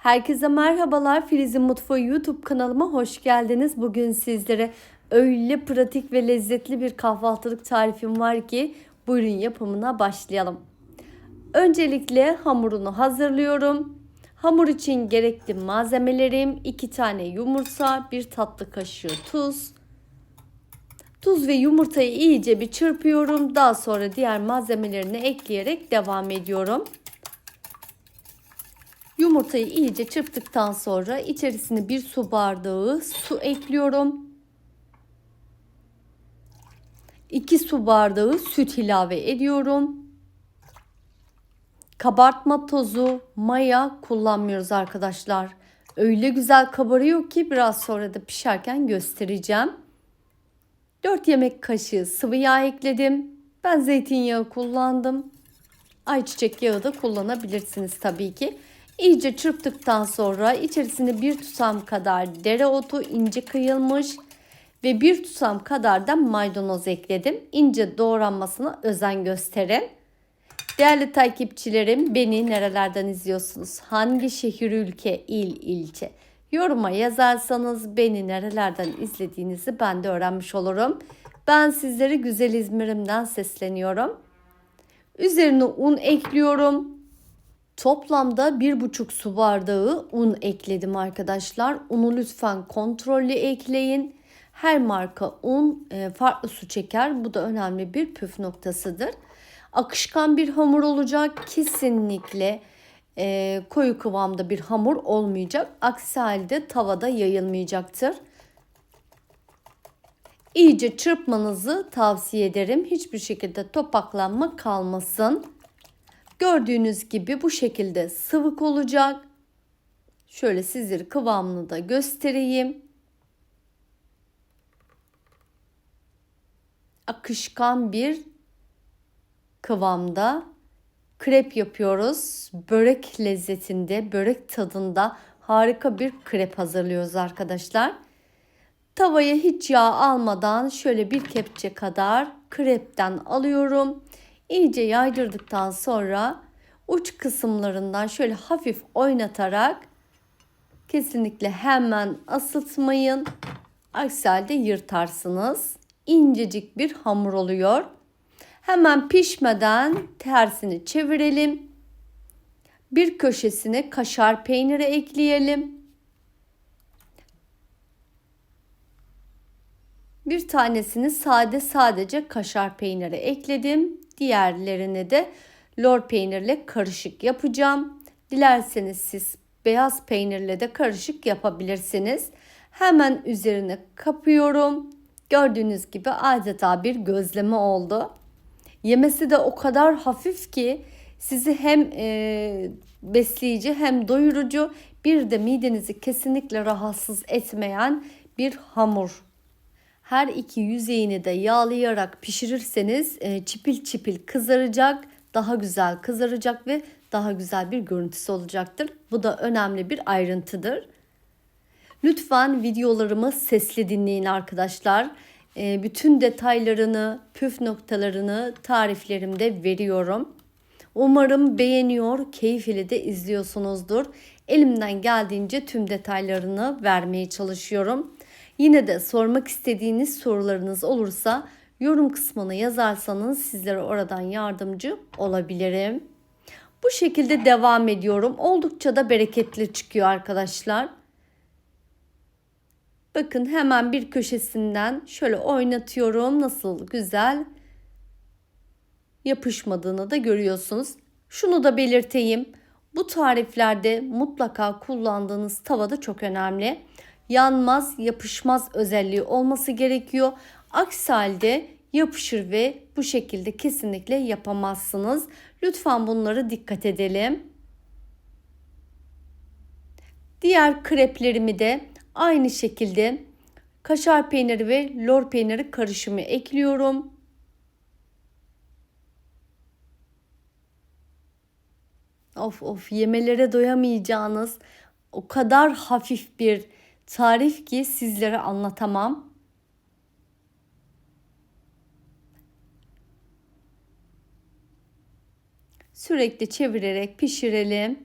Herkese merhabalar. Filiz'in Mutfağı YouTube kanalıma hoş geldiniz. Bugün sizlere öyle pratik ve lezzetli bir kahvaltılık tarifim var ki buyurun yapımına başlayalım. Öncelikle hamurunu hazırlıyorum. Hamur için gerekli malzemelerim 2 tane yumurta, 1 tatlı kaşığı tuz. Tuz ve yumurtayı iyice bir çırpıyorum. Daha sonra diğer malzemelerini ekleyerek devam ediyorum. Yumurtayı iyice çırptıktan sonra içerisine bir su bardağı su ekliyorum. 2 su bardağı süt ilave ediyorum. Kabartma tozu, maya kullanmıyoruz arkadaşlar. Öyle güzel kabarıyor ki biraz sonra da pişerken göstereceğim. 4 yemek kaşığı sıvı yağ ekledim. Ben zeytinyağı kullandım. Ayçiçek yağı da kullanabilirsiniz tabii ki. İyice çırptıktan sonra içerisine bir tutam kadar dereotu ince kıyılmış ve bir tutam kadar da maydanoz ekledim. İnce doğranmasına özen gösterin. Değerli takipçilerim beni nerelerden izliyorsunuz? Hangi şehir, ülke, il, ilçe? Yoruma yazarsanız beni nerelerden izlediğinizi ben de öğrenmiş olurum. Ben sizleri güzel İzmir'imden sesleniyorum. Üzerine un ekliyorum. Toplamda 1,5 su bardağı un ekledim arkadaşlar. Unu lütfen kontrollü ekleyin. Her marka un e, farklı su çeker. Bu da önemli bir püf noktasıdır. Akışkan bir hamur olacak. Kesinlikle e, koyu kıvamda bir hamur olmayacak. Aksi halde tavada yayılmayacaktır. İyice çırpmanızı tavsiye ederim. Hiçbir şekilde topaklanma kalmasın. Gördüğünüz gibi bu şekilde sıvık olacak. Şöyle sizlere kıvamını da göstereyim. Akışkan bir kıvamda krep yapıyoruz. Börek lezzetinde, börek tadında harika bir krep hazırlıyoruz arkadaşlar. Tavaya hiç yağ almadan şöyle bir kepçe kadar krepten alıyorum. İyice yaydırdıktan sonra uç kısımlarından şöyle hafif oynatarak kesinlikle hemen asıtmayın. Aksi halde yırtarsınız. İncecik bir hamur oluyor. Hemen pişmeden tersini çevirelim. Bir köşesine kaşar peyniri ekleyelim. Bir tanesini sade sadece kaşar peyniri ekledim. Diğerlerini de lor peynirle karışık yapacağım. Dilerseniz siz beyaz peynirle de karışık yapabilirsiniz. Hemen üzerine kapıyorum. Gördüğünüz gibi adeta bir gözleme oldu. Yemesi de o kadar hafif ki sizi hem e, besleyici hem doyurucu bir de midenizi kesinlikle rahatsız etmeyen bir hamur. Her iki yüzeyini de yağlayarak pişirirseniz e, çipil çipil kızaracak, daha güzel kızaracak ve daha güzel bir görüntüsü olacaktır. Bu da önemli bir ayrıntıdır. Lütfen videolarımı sesli dinleyin arkadaşlar. E, bütün detaylarını, püf noktalarını tariflerimde veriyorum. Umarım beğeniyor, keyif de izliyorsunuzdur. Elimden geldiğince tüm detaylarını vermeye çalışıyorum. Yine de sormak istediğiniz sorularınız olursa yorum kısmına yazarsanız sizlere oradan yardımcı olabilirim. Bu şekilde devam ediyorum. Oldukça da bereketli çıkıyor arkadaşlar. Bakın hemen bir köşesinden şöyle oynatıyorum. Nasıl güzel yapışmadığını da görüyorsunuz. Şunu da belirteyim. Bu tariflerde mutlaka kullandığınız tava da çok önemli. Yanmaz, yapışmaz özelliği olması gerekiyor. Aksi halde yapışır ve bu şekilde kesinlikle yapamazsınız. Lütfen bunları dikkat edelim. Diğer kreplerimi de aynı şekilde kaşar peyniri ve lor peyniri karışımı ekliyorum. Of of yemelere doyamayacağınız o kadar hafif bir tarif ki sizlere anlatamam. Sürekli çevirerek pişirelim.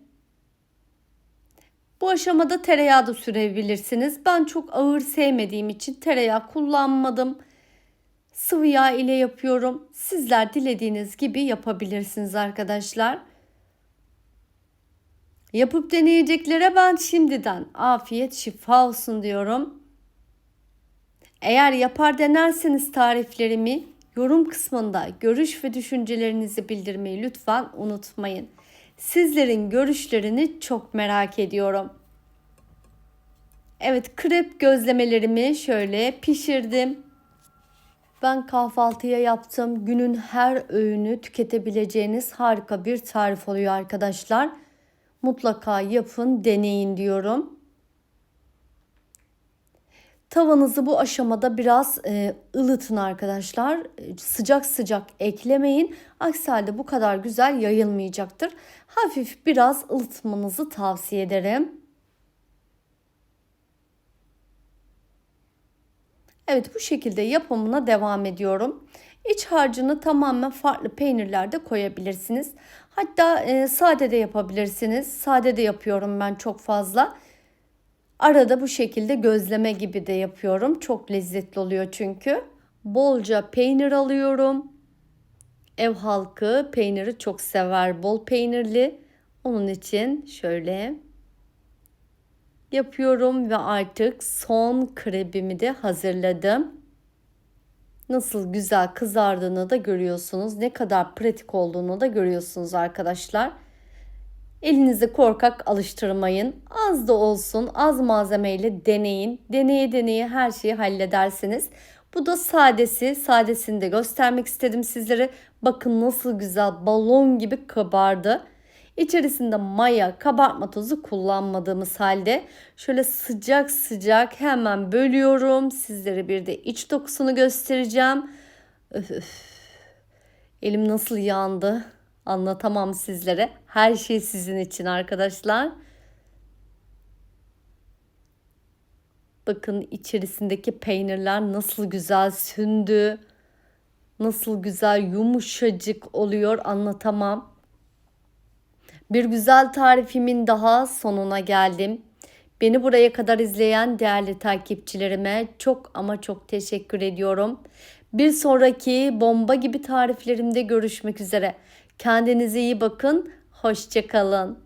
Bu aşamada tereyağı da sürebilirsiniz. Ben çok ağır sevmediğim için tereyağı kullanmadım. Sıvı yağ ile yapıyorum. Sizler dilediğiniz gibi yapabilirsiniz arkadaşlar. Yapıp deneyeceklere ben şimdiden afiyet şifa olsun diyorum. Eğer yapar denerseniz tariflerimi yorum kısmında görüş ve düşüncelerinizi bildirmeyi lütfen unutmayın. Sizlerin görüşlerini çok merak ediyorum. Evet krep gözlemelerimi şöyle pişirdim. Ben kahvaltıya yaptım. Günün her öğünü tüketebileceğiniz harika bir tarif oluyor arkadaşlar. Mutlaka yapın, deneyin diyorum. Tavanızı bu aşamada biraz e, ılıtın arkadaşlar. Sıcak sıcak eklemeyin. Aksi halde bu kadar güzel yayılmayacaktır. Hafif biraz ılıtmanızı tavsiye ederim. Evet bu şekilde yapımına devam ediyorum. İç harcını tamamen farklı peynirlerde koyabilirsiniz. Hatta e, sade de yapabilirsiniz. Sade de yapıyorum ben çok fazla. Arada bu şekilde gözleme gibi de yapıyorum. Çok lezzetli oluyor çünkü. Bolca peynir alıyorum. Ev halkı peyniri çok sever. Bol peynirli. Onun için şöyle yapıyorum ve artık son krebimi de hazırladım. Nasıl güzel kızardığını da görüyorsunuz. Ne kadar pratik olduğunu da görüyorsunuz arkadaşlar. Elinizi korkak alıştırmayın. Az da olsun az malzemeyle deneyin. Deneye deneye her şeyi halledersiniz. Bu da sadesi. Sadesini de göstermek istedim sizlere. Bakın nasıl güzel balon gibi kabardı. İçerisinde maya, kabartma tozu kullanmadığımız halde şöyle sıcak sıcak hemen bölüyorum. Sizlere bir de iç dokusunu göstereceğim. Öf, öf. Elim nasıl yandı anlatamam sizlere. Her şey sizin için arkadaşlar. Bakın içerisindeki peynirler nasıl güzel sündü. Nasıl güzel yumuşacık oluyor anlatamam. Bir güzel tarifimin daha sonuna geldim. Beni buraya kadar izleyen değerli takipçilerime çok ama çok teşekkür ediyorum. Bir sonraki bomba gibi tariflerimde görüşmek üzere. Kendinize iyi bakın. Hoşçakalın.